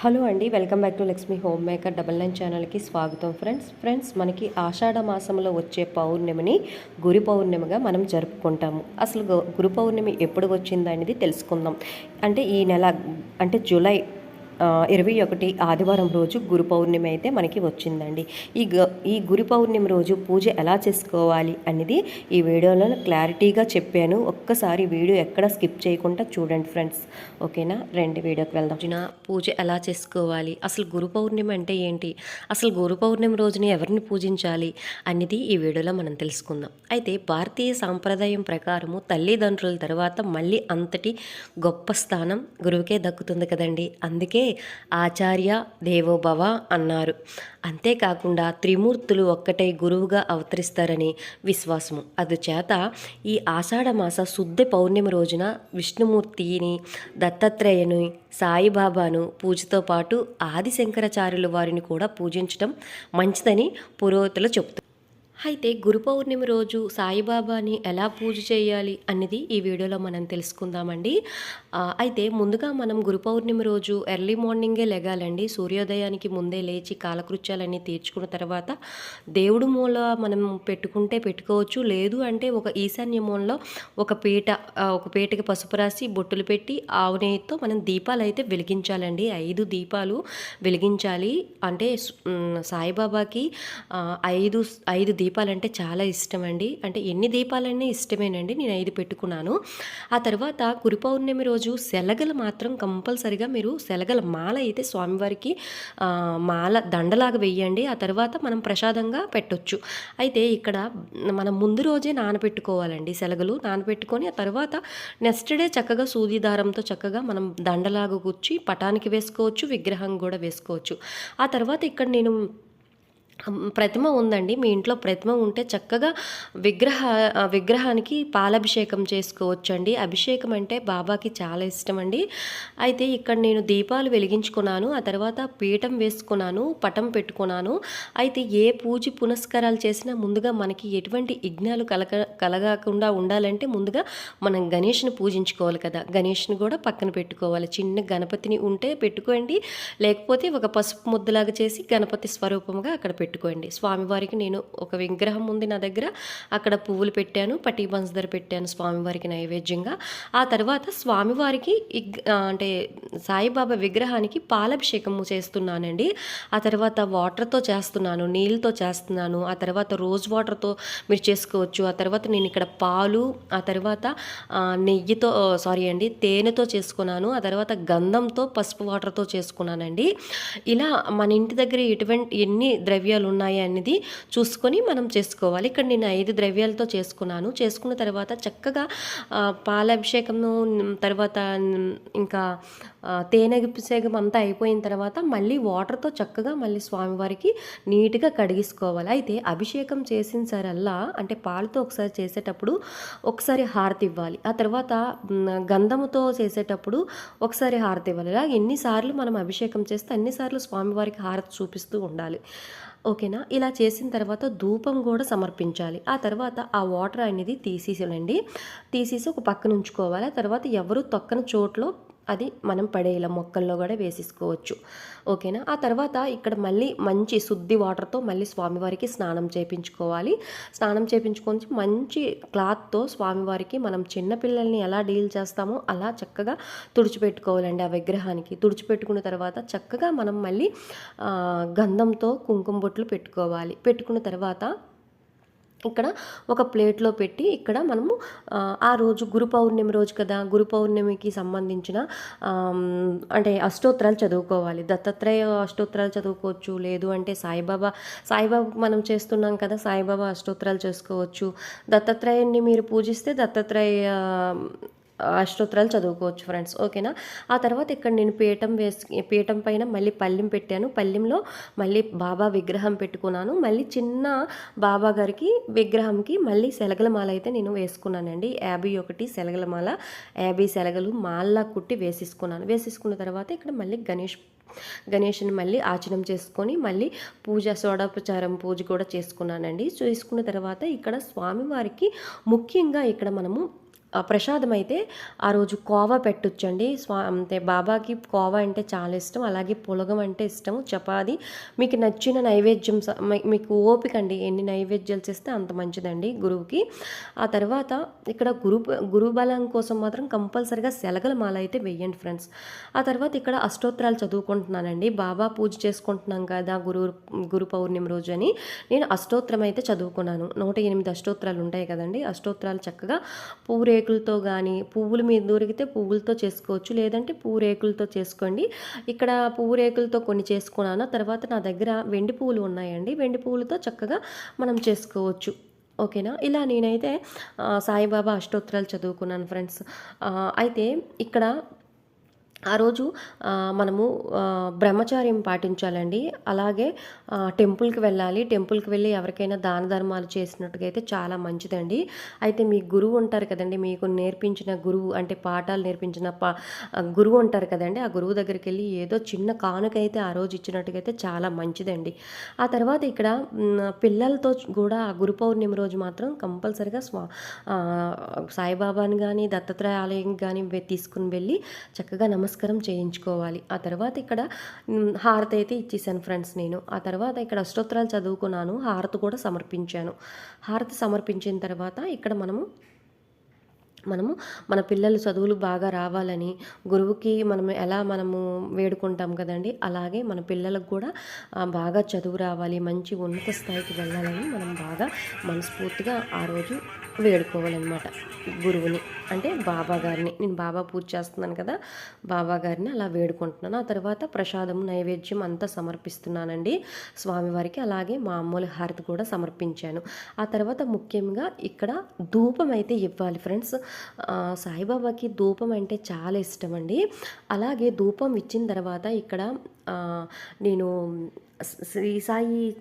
Hello అండి welcome back to Lakshmi home maker double nine ఛానల్కి స్వాగతం ఫ్రెండ్స్. ఫ్రెండ్స్ మనకి ఆషాఢ మాసంలో వచ్చే పౌర్ణమిని గురు పౌర్ణమిగా మనం జరుపుకుంటాము. అసలు గురు పౌర్ణమి ఎప్పుడు వచ్చింది అనేది తెలుసుకుందాం. అంటే ఈ నెల అంటే జూలై ఇరవై ఒకటి ఆదివారం రోజు గురు పౌర్ణమి అయితే మనకి వచ్చిందండి. ఈ గ ఈ గురు పౌర్ణమి రోజు పూజ ఎలా చేసుకోవాలి అనేది ఈ వీడియోలో క్లారిటీగా చెప్పాను. ఒక్కసారి వీడియో ఎక్కడ స్కిప్ చేయకుండా చూడండి ఫ్రెండ్స్. ఓకేనా? రెండు వీడియోకి వెళ్దాం. పూజ ఎలా చేసుకోవాలి? అసలు గురు పౌర్ణమి అంటే ఏంటి? అసలు గురు పౌర్ణమి రోజున ఎవరిని పూజించాలి అనేది ఈ వీడియోలో మనం తెలుసుకుందాం. అయితే భారతీయ సాంప్రదాయం ప్రకారము తల్లిదండ్రుల తర్వాత మళ్ళీ అంతటి గొప్ప స్థానం గురువుకే దక్కుతుంది కదండి. అందుకే ఆచార్య దేవోభవ అన్నారు. అంతేకాకుండా త్రిమూర్తులు ఒక్కటే గురువుగా అవతరిస్తారని విశ్వాసము. అందుచేత ఈ ఆషాఢమాస మాస శుద్ధ పౌర్ణమి రోజున విష్ణుమూర్తిని దత్తాత్రేయని సాయిబాబాను పూజతో పాటు ఆది శంకరాచార్యుల వారిని కూడా పూజించడం మంచిదని పురోహితులు చెబుతారు అయితే గురు పౌర్ణమి రోజు సాయిబాబాని ఎలా పూజ చేయాలి అనేది ఈ వీడియోలో మనం తెలుసుకుందామండి. అయితే ముందుగా మనం గురు పౌర్ణమి రోజు ఎర్లీ మార్నింగే లెగాలండి. సూర్యోదయానికి ముందే లేచి కాలకృత్యాలన్నీ తీర్చుకున్న తర్వాత దేవుడు మూల మనం పెట్టుకుంటే పెట్టుకోవచ్చు. లేదు అంటే ఒక ఈశాన్య మూలలో ఒక పీట ఒక పీటకి పసుపు రాసి బొట్టులు పెట్టి ఆవు నెయ్యితో మనం దీపాలు అయితే వెలిగించాలండి. ఐదు దీపాలు వెలిగించాలి. అంటే సాయిబాబాకి ఐదు ఐదు దీపాలంటే చాలా ఇష్టం అండి అంటే ఎన్ని దీపాలన్నీ ఇష్టమేనండి. నేను ఐదు పెట్టుకున్నాను. ఆ తర్వాత కురి పౌర్ణమి రోజు శలగలు మాత్రం కంపల్సరిగా మీరు శలగల మాల అయితే స్వామివారికి మాల దండలాగా వెయ్యండి. ఆ తర్వాత మనం ప్రసాదంగా పెట్టొచ్చు. అయితే ఇక్కడ మనం ముందు రోజే నానబెట్టుకోవాలండి శలగలు నానబెట్టుకొని ఆ తర్వాత నెక్స్ట్ డే చక్కగా సూది దారంతో చక్కగా మనం దండలాగా కూర్చి పటానికి వేసుకోవచ్చు విగ్రహం కూడా వేసుకోవచ్చు. ఆ తర్వాత ఇక్కడ నేను ప్రతిమ ఉందండి. మీ ఇంట్లో ప్రతిమ ఉంటే చక్కగా విగ్రహ ఆ విగ్రహానికి పాలాభిషేకం చేసుకోవచ్చు అండి అభిషేకం అంటే బాబాకి చాలా ఇష్టం అండి అయితే ఇక్కడ నేను దీపాలు వెలిగించుకున్నాను. ఆ తర్వాత పీఠం వేసుకున్నాను పటం పెట్టుకున్నాను. అయితే ఏ పూజ పునస్కారాలు చేసినా ముందుగా మనకి ఎటువంటి విఘ్నాలు కలగ కలగకుండా ఉండాలంటే ముందుగా మనం గణేష్ని పూజించుకోవాలి కదా. గణేష్ని కూడా పక్కన పెట్టుకోవాలి. చిన్న గణపతిని ఉంటే పెట్టుకోండి. లేకపోతే ఒక పసుపు ముద్దలాగా చేసి గణపతి స్వరూపంగా అక్కడ పెట్టుకోండి. స్వామివారికి నేను ఒక విగ్రహం ఉంది నా దగ్గర. అక్కడ పువ్వులు పెట్టాను పటీ బంజదర పెట్టాను స్వామివారికి నైవేద్యంగా. ఆ తర్వాత స్వామివారికి అంటే సాయిబాబా విగ్రహానికి పాలాభిషేకము చేస్తున్నానండి. ఆ తర్వాత వాటర్తో చేస్తున్నాను నీళ్ళతో చేస్తున్నాను. ఆ తర్వాత రోజ్ వాటర్తో మీరు చేసుకోవచ్చు. ఆ తర్వాత నేను ఇక్కడ పాలు ఆ తర్వాత నెయ్యితో సారీ అండి తేనెతో చేసుకున్నాను. ఆ తర్వాత గంధంతో పసుపు వాటర్తో చేసుకున్నానండి. ఇలా మన ఇంటి దగ్గర ఎటువంటి ఎన్ని ద్రవ్యాలు ఉన్నాయి అనేది చూసుకొని మనం చేసుకోవాలి. ఇక్కడ నేను ఐదు ద్రవ్యాలతో చేసుకున్నాను. చేసుకున్న తర్వాత చక్కగా పాలాభిషేకము తర్వాత ఇంకా ఆ, తేనె అభిషేకం అంతా అయిపోయిన తర్వాత మళ్ళీ వాటర్తో చక్కగా మళ్ళీ స్వామివారికి నీట్గా కడిగిసుకోవాలి. అయితే అభిషేకం చేసిన సరల్లా అంటే పాలతో ఒకసారి చేసేటప్పుడు ఒకసారి హారతి ఇవ్వాలి. ఆ తర్వాత గంధముతో చేసేటప్పుడు ఒకసారి హారతి ఇవ్వాలి. ఇలా ఎన్నిసార్లు మనం అభిషేకం చేస్తే అన్నిసార్లు స్వామివారికి హారతి చూపిస్తూ ఉండాలి. ఓకేనా? ఇలా చేసిన తర్వాత ధూపం కూడా సమర్పించాలి. ఆ తర్వాత ఆ వాటర్ అనేది తీసేసేయండి. తీసేసి ఒక పక్కన ఉంచుకోవాలి. ఆ తర్వాత ఎవరు తొక్కని చోట్లో అది మనం పడేయాల మొక్కల్లో కూడా వేసేసుకోవచ్చు. ఓకేనా? ఆ తర్వాత ఇక్కడ మళ్ళీ మంచి శుద్ధి వాటర్తో మళ్ళీ స్వామివారికి స్నానం చేయించుకోవాలి స్నానం చేయించుకొని మంచి క్లాత్తో స్వామివారికి మనం చిన్నపిల్లల్ని ఎలా డీల్ చేస్తామో అలా చక్కగా తుడిచిపెట్టుకోవాలండి ఆ విగ్రహానికి. తుడిచిపెట్టుకున్న తర్వాత చక్కగా మనం మళ్ళీ గంధంతో కుంకుమ బొట్లు పెట్టుకోవాలి. పెట్టుకున్న తర్వాత ఇక్కడ ఒక ప్లేట్లో పెట్టి ఇక్కడ మనము ఆ, రోజు గురు పౌర్ణమి రోజు కదా గురు పౌర్ణమికి సంబంధించిన అంటే అష్టోత్తరాలు చదువుకోవాలి. దత్తాత్రేయ అష్టోత్తరాలు చదువుకోవచ్చు లేదు అంటే సాయిబాబా సాయిబాబా మనం చేస్తున్నాం కదా సాయిబాబా అష్టోత్తరాలు చేసుకోవచ్చు. దత్తాత్రేయాన్ని మీరు పూజిస్తే దత్తాత్రేయ అష్టోత్తరాలు చదువుకోవచ్చు ఫ్రెండ్స్ ఓకేనా? ఆ తర్వాత ఇక్కడ నేను పీఠం వేసి పీఠం పైన మళ్ళీ పల్లెం పెట్టాను. పల్లెంలో మళ్ళీ బాబా విగ్రహం పెట్టుకున్నాను. మళ్ళీ చిన్న బాబా గారికి విగ్రహంకి మళ్ళీ శలగల మాల అయితే నేను వేసుకున్నానండి. యాభై ఒకటి శలగల మాల యాభై శలగలు మాల్లా కుట్టి వేసేసుకున్నాను. వేసేసుకున్న తర్వాత ఇక్కడ మళ్ళీ గణేష్ గణేష్ని మళ్ళీ ఆచనం చేసుకొని మళ్ళీ పూజ సోడోపచారం పూజ కూడా చేసుకున్నానండి. చేసుకున్న తర్వాత ఇక్కడ స్వామివారికి ముఖ్యంగా ఇక్కడ మనము ప్రసాదం అయితే ఆ రోజు కోవా పెట్టొచ్చండి. స్వా అంటే బాబాకి కోవా అంటే చాలా ఇష్టం. అలాగే పులగం అంటే ఇష్టం చపాది మీకు నచ్చిన నైవేద్యం స- మీకు ఓపిక అండి ఎన్ని నైవేద్యాలు చేస్తే అంత మంచిదండి గురువుకి. ఆ తర్వాత ఇక్కడ గురు గురు బలం కోసం మాత్రం కంపల్సరిగా శలగల మాల అయితే వెయ్యండి ఫ్రెండ్స్. ఆ తర్వాత ఇక్కడ అష్టోత్తరాలు చదువుకుంటున్నానండి. బాబా పూజ చేసుకుంటున్నాం కదా గురు గురు పౌర్ణమి రోజు అని. నేను అష్టోత్తరం అయితే చదువుకున్నాను. నూట ఎనిమిది అష్టోత్తరాలు ఉంటాయి కదండి. అష్టోత్తరాలు చక్కగా పూరే పూరేకులతో కానీ పువ్వుల మీద దొరికితే పువ్వులతో చేసుకోవచ్చు. లేదంటే పూరేకులతో చేసుకోండి. ఇక్కడ పూరేకులతో కొన్ని చేసుకున్నాను. తర్వాత నా దగ్గర వెండి పువ్వులు ఉన్నాయండి. వెండి పువ్వులతో చక్కగా మనం చేసుకోవచ్చు. ఓకేనా? ఇలా నేనైతే సాయిబాబా అష్టోత్తరాలు చదువుకున్నాను ఫ్రెండ్స్. అయితే ఇక్కడ ఆ రోజు మనము బ్రహ్మచార్యం పాటించాలండి. అలాగే టెంపుల్కి వెళ్ళాలి. టెంపుల్కి వెళ్ళి ఎవరికైనా దాన ధర్మాలు చేసినట్టుగా అయితే చాలా మంచిదండి. అయితే మీ గురువు ఉంటారు కదండి మీకు నేర్పించిన గురువు అంటే పాఠాలు నేర్పించిన పా గురువు ఉంటారు కదండి ఆ గురువు దగ్గరికి వెళ్ళి ఏదో చిన్న కానుక అయితే ఆ రోజు ఇచ్చినట్టుగా అయితే చాలా మంచిదండి. ఆ తర్వాత ఇక్కడ పిల్లలతో కూడా ఆ గురు పౌర్ణమి రోజు మాత్రం కంపల్సరిగా స్వా సాయిబాబాని కానీ దత్తాత్రేయ ఆలయం కానీ తీసుకుని వెళ్ళి చక్కగా నమస్కారం చేయించుకోవాలి. ఆ తర్వాత ఇక్కడ హారతి అయితే ఇచ్చేసాను ఫ్రెండ్స్ నేను. ఆ తర్వాత ఇక్కడ అష్టోత్తరాలు చదువుకున్నాను. హారతి కూడా సమర్పించాను. హారతి సమర్పించిన తర్వాత ఇక్కడ మనము మనము మన పిల్లలు చదువులు బాగా రావాలని గురువుకి మనం ఎలా మనము వేడుకుంటాం కదండి అలాగే మన పిల్లలకు కూడా బాగా చదువు రావాలి మంచి ఉన్నత స్థాయికి వెళ్ళాలని మనం బాగా మనస్ఫూర్తిగా ఆ రోజు వేడుకోవాలన్నమాట గురువుని. అంటే బాబా గారిని నేను బాబా పూజ చేస్తున్నాను కదా బాబా గారిని అలా వేడుకుంటున్నాను. ఆ తర్వాత ప్రసాదం నైవేద్యం అంతా సమర్పిస్తున్నానండి. స్వామివారికి అలాగే మామూలు హారతి కూడా సమర్పించాను. ఆ తర్వాత ముఖ్యంగా ఇక్కడ ధూపం అయితే ఇవ్వాలి ఫ్రెండ్స్. సాయిబాబాకి ధూపం అంటే చాలా ఇష్టం అండి అలాగే ధూపం ఇచ్చిన తర్వాత ఇక్కడ నేను శ్రీ- సాయి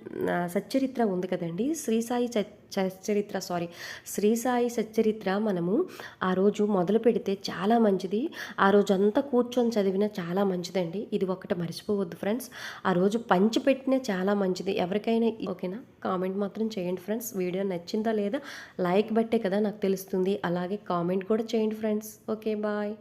సచ్చరిత్ర ఉంది కదండి. శ్రీ సాయి సచ్చరిత్ర సారీ శ్రీ సాయి సచ్చరిత్ర మనము ఆ రోజు మొదలు పెడితే చాలా మంచిది. ఆ రోజు అంతా కూర్చొని చదివినా చాలా మంచిదండి. ఇది ఒకటి మర్చిపోవద్దు ఫ్రెండ్స్. ఆ రోజు పంచి పెట్టినా చాలా మంచిది. ఎవరికైనా ఓకేనా? కామెంట్ మాత్రం చేయండి ఫ్రెండ్స్. వీడియో నచ్చిందా లేదా? లైక్ బట్టే కదా నాకు తెలుస్తుంది. అలాగే కామెంట్ కూడా చేయండి ఫ్రెండ్స్. Okay bye.